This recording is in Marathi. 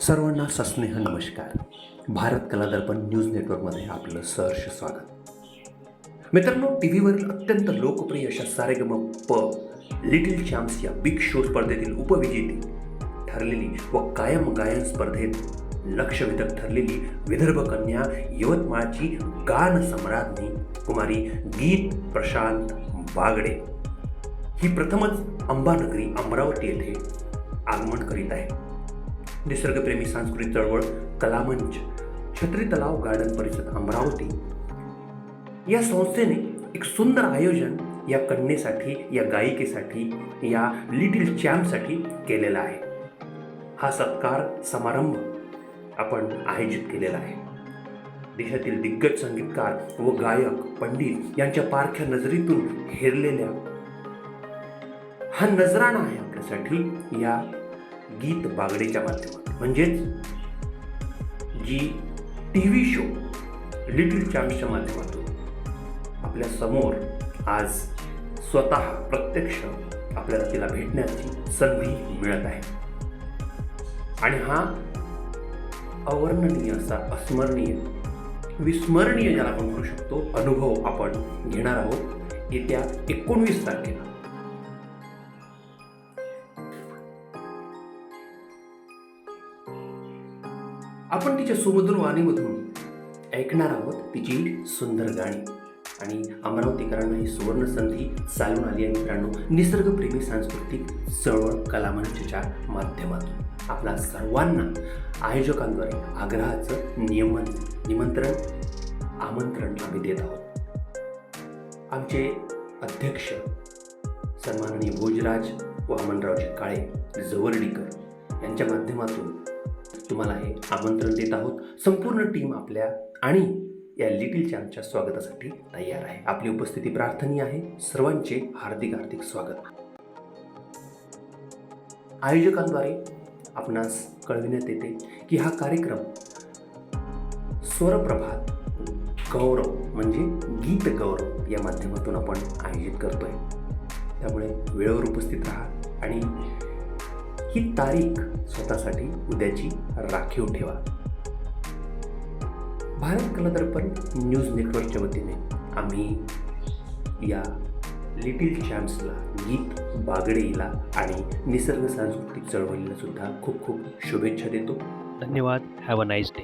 सर्वांना सस्नेह नमस्कार. भारत कला दर्पण न्यूज नेटवर्कमध्ये आपलं सहर्ष स्वागत. मित्रांनो टी व्हीवरील अत्यंत लोकप्रिय अशा सारेगम प लिटिल चॅम्प्स या बिग शो स्पर्धेतील उपविजेती ठरलेली व कायम गायन स्पर्धेत लक्षवेधक ठरलेली विदर्भ कन्या यवतमाळची गान सम्राज्ञी कुमारी गीत प्रशांत बागडे. ही प्रथमच अंबानगरी अमरावती येथे आगमन करीत आहे. निसर्गप्रेमी सांस्कृतिक चळवळ कलामंच छत्री तलाव गार्डन परिषद अमरावती. या संस्थेने एक सुंदर आयोजन या कन्येसाठी या गायिकेसाठी या लिटिल चॅम्पसाठी केलेला आहे. हा सत्कार समारंभ आपण आयोजित केलेला आहे. देशातील दिग्गज संगीतकार व गायक पंडित यांच्या पारख्या नजरेतून हेरलेल्या हा नजराणा आहे आपल्यासाठी या गीत बागडीच्या माध्यमातून. म्हणजेच Zee T V show little चॅम्प्सच्या माध्यमातून आपल्यासमोर आज स्वतः प्रत्यक्ष आपल्याला तिला भेटण्याची संधी मिळत आहे. आणि हा अवर्णनीय असा अस्मरणीय विस्मरणीय ज्याला आपण म्हणू शकतो अनुभव आपण घेणार आहोत येत्या एकोणवीस तारखेला. आपण तिच्या सुमधुर वाणीमधून ऐकणार आहोत तिची सुंदर गाणी. आणि अमरावतीकरांना ही सुवर्ण संधी चालून आली आहे मित्रांनो. निसर्गप्रेमी सांस्कृतिक चळवळ कलामंचच्या माध्यमातून. आपल्या सर्वांना आयोजकांद्वारे आग्रहाचं नियमन निमंत्रण आमंत्रण आम्ही देत आहोत. आमचे अध्यक्ष सन्माननीय भोजराज वामनरावजी काळे जवर्डीकर यांच्या माध्यमातून तुम्हाला हे आमंत्रण देत आहोत. संपूर्ण टीम आपल्या आणि या लिटिल चॅम्पच्या स्वागतासाठी तयार आहे. आपली उपस्थिती प्रार्थनीय आहे. सर्वांचे हार्दिक हार्दिक स्वागत. आयोजकांद्वारे आपणास कळविण्यात येते की हा कार्यक्रम स्वरप्रभात गौरव म्हणजे गीत गौरव या माध्यमातून आपण आयोजित करतोय. त्यामुळे वेळेवर उपस्थित राहा आणि ही तारीख स्वतःसाठी उद्याची राखीव ठेवा. भारत कला दर्पण न्यूज नेटवर्कच्या वतीने आम्ही या लिटिल चॅम्प्सला गीत बागडेला आणि निसर्ग सांस्कृतिक चळवळीला सुद्धा खूप खूप शुभेच्छा देतो. धन्यवाद. Have a nice day